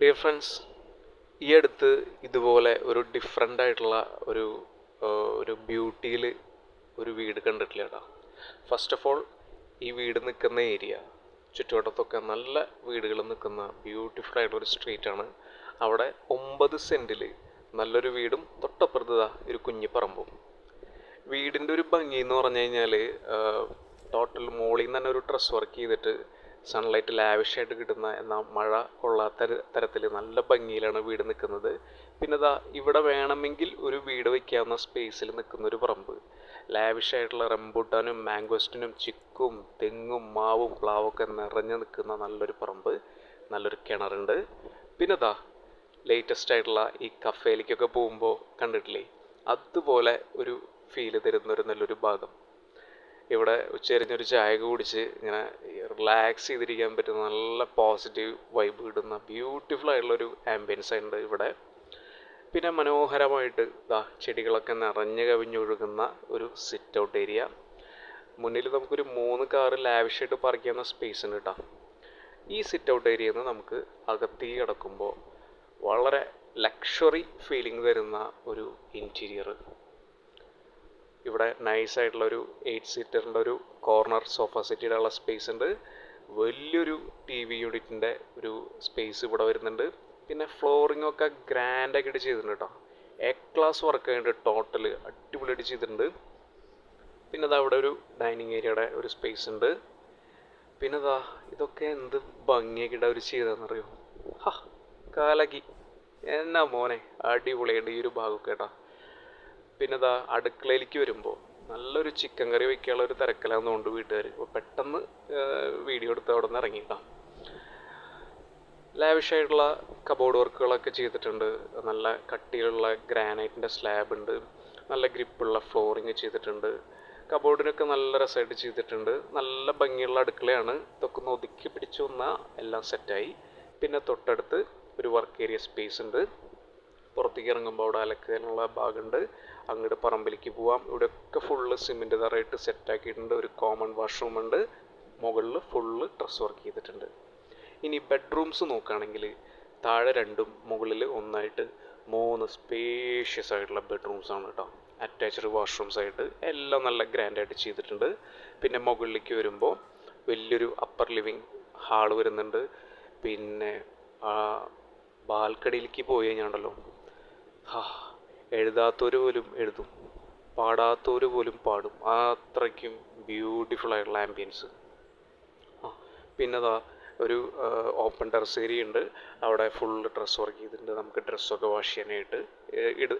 Dear friends ഈ അടുത്ത് ഇതുപോലെ ഒരു ഡിഫറെന്റ് ആയിട്ടുള്ള ഒരു ഒരു ബ്യൂട്ടിയിൽ ഒരു വീട് കണ്ടിട്ടില്ല കേട്ടോ ഫസ്റ്റ് ഓഫ് ഓൾ ഈ വീട് നിൽക്കുന്ന ഏരിയ ചുറ്റുവട്ടത്തൊക്കെ നല്ല വീടുകൾ നിൽക്കുന്ന ബ്യൂട്ടിഫുൾ ആയിട്ടുള്ള ഒരു സ്ട്രീറ്റാണ് അവിടെ ഒമ്പത് സെന്റിൽ നല്ലൊരു വീടും തൊട്ടപ്പുറത്ത് ഒരു കുഞ്ഞു പറമ്പും. വീടിന്റെ ഒരു ഭംഗി എന്ന് പറഞ്ഞു കഴിഞ്ഞാൽ ടോട്ടൽ മോളിൽ നിന്ന് തന്നെ ഒരു ഡ്രസ് വർക്ക് ചെയ്തിട്ട് സൺലൈറ്റ് ലാവിഷായിട്ട് കിട്ടുന്ന എന്നാൽ മഴ കൊള്ളാത്ത തരത്തിൽ നല്ല ഭംഗിയിലാണ് വീട് നിൽക്കുന്നത് പിന്നെ ഇതാ ഇവിടെ വേണമെങ്കിൽ ഒരു വീട് വയ്ക്കാവുന്ന സ്പേസിൽ നിൽക്കുന്ന ഒരു പറമ്പ്. ലാവിഷായിട്ടുള്ള റംബൂട്ടാനും മാംഗോസ്റ്റിനും ചിക്കും തെങ്ങും മാവും പ്ലാവൊക്കെ നിറഞ്ഞു നിൽക്കുന്ന നല്ലൊരു പറമ്പ് നല്ലൊരു കിണറുണ്ട്. പിന്നെ ഇതാ ലേറ്റസ്റ്റ് ആയിട്ടുള്ള ഈ കഫേയിലേക്കൊക്കെ പോകുമ്പോൾ കണ്ടിട്ടില്ലേ? അതുപോലെ ഒരു ഫീൽ തരുന്ന ഒരു നല്ലൊരു ഭാഗം. ഇവിടെ ഉച്ചരിഞ്ഞൊരു ചായ കുടിച്ച് ഇങ്ങനെ റിലാക്സ് ചെയ്തിരിക്കാൻ പറ്റുന്ന നല്ല പോസിറ്റീവ് വൈബ് കിട്ടുന്ന ബ്യൂട്ടിഫുൾ ആയിട്ടുള്ളൊരു ആംബിയൻസ് ഉണ്ട് ഇവിടെ. പിന്നെ മനോഹരമായിട്ട് ഇതാ ചെടികളൊക്കെ നിറഞ്ഞു കവിഞ്ഞൊഴുകുന്ന ഒരു സിറ്റ് ഔട്ട് ഏരിയ മുന്നിൽ നമുക്കൊരു മൂന്ന് കാറ് ലാവിഷായിട്ട് പാർക്ക് ചെയ്യുന്ന സ്പേസ് ഉണ്ട് കേട്ടോ ഈ സിറ്റ് ഔട്ട് ഏരിയയിൽ നിന്ന് നമുക്ക് അകത്തേക്ക് കിടക്കുമ്പോൾ വളരെ ലക്ഷറി ഫീലിംഗ് തരുന്ന ഒരു ഇന്റീരിയർ ഇവിടെ നൈസ് ആയിട്ടുള്ള ഒരു എയ്റ്റ് സീറ്ററിന്റെ ഒരു കോർണർ സോഫ സെറ്റിയുടെ ഉള്ള സ്പേസ് ഉണ്ട്. വലിയൊരു ടി വി യൂണിറ്റിന്റെ ഒരു സ്പേസ് ഇവിടെ വരുന്നുണ്ട്. പിന്നെ ഫ്ലോറിംഗ് ഒക്കെ ഗ്രാൻഡ് ആക്കിയിട്ട് ചെയ്തിട്ടുണ്ട് കേട്ടോ എ ക്ലാസ് വർക്ക് ആയിട്ട് ടോട്ടൽ അടിപൊളിയായിട്ട് ചെയ്തിട്ടുണ്ട്. പിന്നെ അത് അവിടെ ഒരു ഡൈനിങ് ഏരിയയുടെ ഒരു സ്പേസ് ഉണ്ട്. പിന്നെ ദാ ഇതൊക്കെ എന്ത് ഭംഗിയാക്കിയിട്ട് അവർ ചെയ്തതെന്നറിയോ? ഹാ കാലക്കി. എന്നാ മോനെ? അടിപൊളിയായിട്ട് ഈ ഒരു ഭാഗമൊക്കെ കേട്ടോ. പിന്നെ ദാ അടുക്കളയിലേക്ക് വരുമ്പോൾ നല്ലൊരു ചിക്കൻ കറി വയ്ക്കാനുള്ള ഒരു തിരക്കലാന്നുകൊണ്ട് വീട്ടുകാർ അപ്പോൾ പെട്ടെന്ന് വീഡിയോ എടുത്ത് അവിടെ നിന്ന് ഇറങ്ങിയിട്ടാണ് ലാവിഷായിട്ടുള്ള കബോർഡ് വർക്കുകളൊക്കെ ചെയ്തിട്ടുണ്ട്. നല്ല കട്ടിയിലുള്ള ഗ്രാനൈറ്റിന്റെ സ്ലാബ് ഉണ്ട്. നല്ല ഗ്രിപ്പുള്ള ഫ്ലോറിങ് ചെയ്തിട്ടുണ്ട്. കബോർഡിനൊക്കെ നല്ല രസമായിട്ട് ചെയ്തിട്ടുണ്ട്. നല്ല ഭംഗിയുള്ള അടുക്കളയാണ്. ഇതൊക്കെ ഒന്ന് ഒതുക്കി പിടിച്ചു വന്നാൽ എല്ലാം സെറ്റായി പിന്നെ തൊട്ടടുത്ത് ഒരു വർക്ക് ഏരിയ സ്പേസ് ഉണ്ട്. പുറത്തേക്ക് ഇറങ്ങുമ്പോൾ അവിടെ അലക്കാനുള്ള ഭാഗമുണ്ട് അങ്ങോട്ട് പറമ്പിലേക്ക് പോവാം. ഇവിടെയൊക്കെ ഫുള്ള് സിമെന്റ് തറയിട്ട് സെറ്റാക്കിയിട്ടുണ്ട് ഒരു കോമൺ വാഷ്റൂം ഉണ്ട്. മുകളിൽ ഫുള്ള് ഡ്രസ് വർക്ക് ചെയ്തിട്ടുണ്ട്. ഇനി ബെഡ്റൂംസ് നോക്കുകയാണെങ്കിൽ താഴെ രണ്ടും മുകളിൽ ഒന്നായിട്ട് മൂന്ന് സ്പേഷ്യസ് ആയിട്ടുള്ള ബെഡ്റൂംസ് ആണ് കേട്ടോ അറ്റാച്ച്ഡ് വാഷ്റൂംസ് ആയിട്ട് എല്ലാം നല്ല ഗ്രാൻഡായിട്ട് ചെയ്തിട്ടുണ്ട്. പിന്നെ മുകളിലേക്ക് വരുമ്പോൾ വലിയൊരു അപ്പർ ലിവിങ് ഹാൾ വരുന്നുണ്ട്. പിന്നെ ബാൽക്കണിയിലേക്ക് പോയി കഴിഞ്ഞാണ്ടല്ലോ എഴുതാത്തവർ പോലും എഴുതും. പാടാത്തവർ പോലും പാടും. അത്രയ്ക്കും ബ്യൂട്ടിഫുൾ ആയിട്ടുള്ള ആംബിയൻസ് ആ പിന്നെ അതാ ഒരു ഓപ്പൺ ടെറസ് ഏരിയ ഉണ്ട്. അവിടെ ഫുൾ ഡ്രസ്സ് വർക്ക് ചെയ്തിട്ടുണ്ട്. നമുക്ക് ഡ്രസ്സൊക്കെ വാഷ് ചെയ്യാനായിട്ട്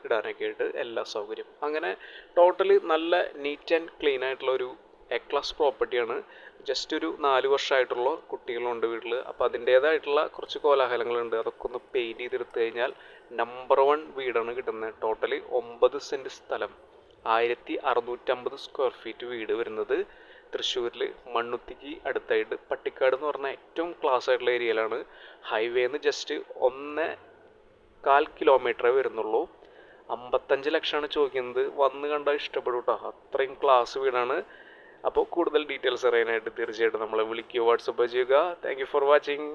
ഇടാനൊക്കെ ആയിട്ട് എല്ലാ സൗകര്യം. അങ്ങനെ ടോട്ടലി നല്ല നീറ്റ് ആൻഡ് ക്ലീൻ ആയിട്ടുള്ള ഒരു എ ക്ലാസ് പ്രോപ്പർട്ടിയാണ് ജസ്റ്റ് ഒരു നാല് വർഷമായിട്ടുള്ള കുട്ടികളുണ്ട് വീട്ടിൽ അപ്പോൾ അതിന്റേതായിട്ടുള്ള കുറച്ച് കോലാഹലങ്ങളുണ്ട്. അതൊക്കെ ഒന്ന് പെയിന്റ് ചെയ്തെടുത്തു കഴിഞ്ഞാൽ നമ്പർ വൺ വീടാണ് കിട്ടുന്നത് ടോട്ടലി ഒമ്പത് സെന്റ് സ്ഥലം. ആയിരത്തി അറുന്നൂറ്റമ്പത് സ്ക്വയർ ഫീറ്റ് വീട് വരുന്നത്. തൃശ്ശൂരിൽ മണ്ണുത്തിക്ക് അടുത്തായിട്ട് പട്ടിക്കാട് എന്ന് പറഞ്ഞ ഏറ്റവും ക്ലാസ് ആയിട്ടുള്ള ഏരിയയിലാണ് ഹൈവേന്ന് ജസ്റ്റ് ഒന്ന് കാൽ കിലോമീറ്ററേ വരുന്നുള്ളൂ. അമ്പത്തഞ്ച് ലക്ഷമാണ് ചോദിക്കുന്നത്. വന്ന് കണ്ടാൽ ഇഷ്ടപ്പെടും കേട്ടോ അത്രയും ക്ലാസ് വീടാണ്. അപ്പോൾ കൂടുതൽ ഡീറ്റെയിൽസ് അറിയാനായിട്ട് തീർച്ചയായിട്ടും നമ്മളെ വിളിക്കുക വാട്സപ്പ് ചെയ്യുക. Thank for watching